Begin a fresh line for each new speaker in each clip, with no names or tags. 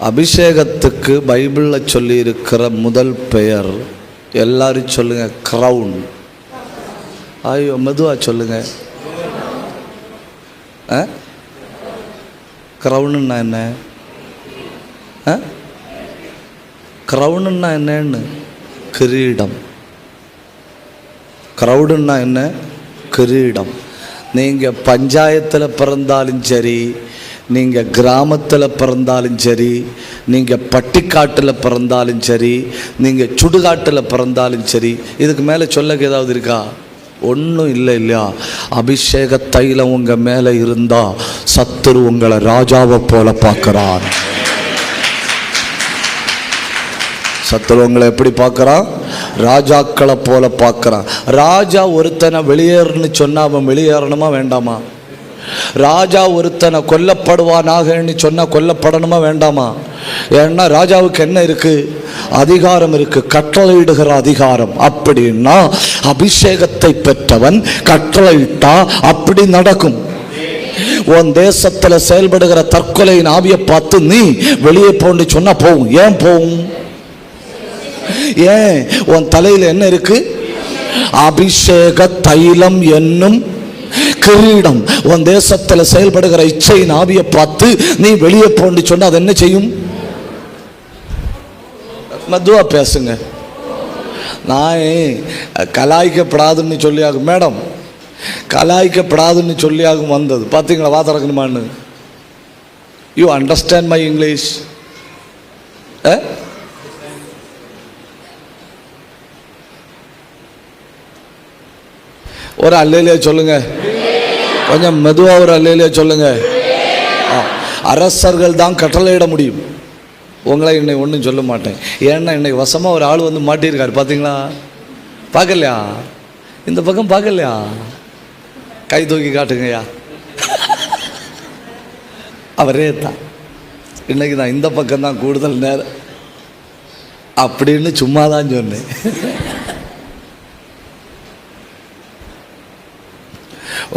அபிஷேகத்துக்கு பைபிளில் சொல்லியிருக்கிற முதல் பெயர் எல்லாரும் சொல்லுங்கள் க்ரௌன் ஐயோ மெதுவா சொல்லுங்கள் ஆ? க்ரௌனுன்னா என்ன? ஆ? க்ரௌனுன்னா என்னன்னு? கிரீடம். க்ரௌடுன்னா என்ன? கிரீடம். நீங்கள் பஞ்சாயத்தில் பிறந்தாலும் சரி நீங்கள் கிராமத்தில் பிறந்தாலும் சரி நீங்கள் பட்டிக்காட்டில் பிறந்தாலும் சரி நீங்கள் சுடுகாட்டில் பிறந்தாலும் சரி இதுக்கு மேலே சொல்லக்கு ஏதாவது இருக்கா? ஒன்றும் இல்லை இல்லையா? அபிஷேக தைலம் உங்கள் மேலே இருந்தால் சத்துரு உங்களை ராஜாவை போல பார்க்குறான். சத்துரு உங்களை எப்படி பார்க்குறான்? ராஜாக்களை போல பார்க்குறான். ராஜா ஒருத்தனை வெளியேறுன்னு சொன்னால் அவன் வெளியேறணுமா வேண்டாமா? ராஜா ஒருத்தனை கொல்லப்படுவானாகன்னு சொன்னால் கொல்லப்படணுமா வேண்டாமா? ஏன்னா ராஜாவுக்கு என்ன இருக்கு? அதிகாரம் இருக்கு. கட்டளையிடுகிற அதிகாரம். அப்படின்னா அபிஷேகத்தை பெற்றவன் கட்டளையிட்டா அப்படி நடக்கும். உன் தேசத்தில் செயல்படுகிற தற்கொலையின் ஆவியை பார்த்து நீ வெளியே போன்னு சொன்னா போகும். ஏன் போகும்? ஏன்? உன் தலையில் என்ன இருக்கு? அபிஷேக தைலம் என்னும் கிரீடம் உன் தேசத்தில் செயல்படுகிற இச்சையின் ஆவியை பார்த்து நீ வெளியே போன்னு சொன்னால் அது என்ன செய்யும்? மதுவா பேசுங்க. நான் கலாய்க்கப்படாதுன்னு சொல்லியாகும். மேடம் கலாய்க்கப்படாதுன்னு சொல்லியாகும் வந்தது. பார்த்தீங்களா வா திறக்கணுமான்னு? யூ அண்டர்ஸ்டாண்ட் மை இங்கிலீஷ் ஆ ஒரு அல்லையிலே சொல்லுங்க. கொஞ்சம் மெதுவாக ஒரு அல்லையிலே சொல்லுங்க. ஆ, அரசர்கள் தான் கட்டளையிட முடியும். உங்களை இன்னைக்கு ஒன்றும் சொல்ல மாட்டேன். ஏன்னா இன்னைக்கு வசமாக ஒரு ஆள் வந்து மாட்டியிருக்காரு பார்த்தீங்களா பார்க்கலையா? இந்த பக்கம் பார்க்கலையா? கை தூக்கி காட்டுங்கய்யா. அவரே தான். இன்னைக்கு நான் இந்த பக்கம் தான் கூடுதல் நேரம். அப்படின்னு சும்மா தான் சொன்னேன்.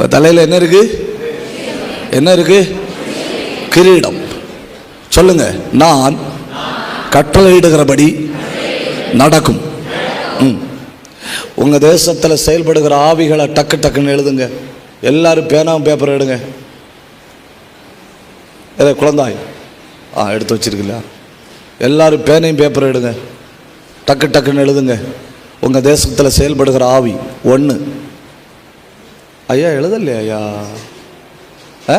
தலையில் என்ன இருக்கு? என்ன இருக்கு? கிரீடம். சொல்லுங்க நான் கட்டளையிடுகிறபடி நடக்கும். ம். உங்க தேசத்தில் செயல்படுகிற ஆவிகளை டக்கு டக்குன்னு எழுதுங்க. எல்லாரும் பேனாவும் பேப்பர் எடுங்க. ஏதோ குழந்தாய். ஆ எடுத்து வச்சிருக்கல எல்லாரும் பேனையும் பேப்பர் எடுங்க. டக்கு டக்குன்னு எழுதுங்க. உங்கள் தேசத்தில் செயல்படுகிற ஆவி ஒன்று ஐயா எழுதலையா ஐயா ஆ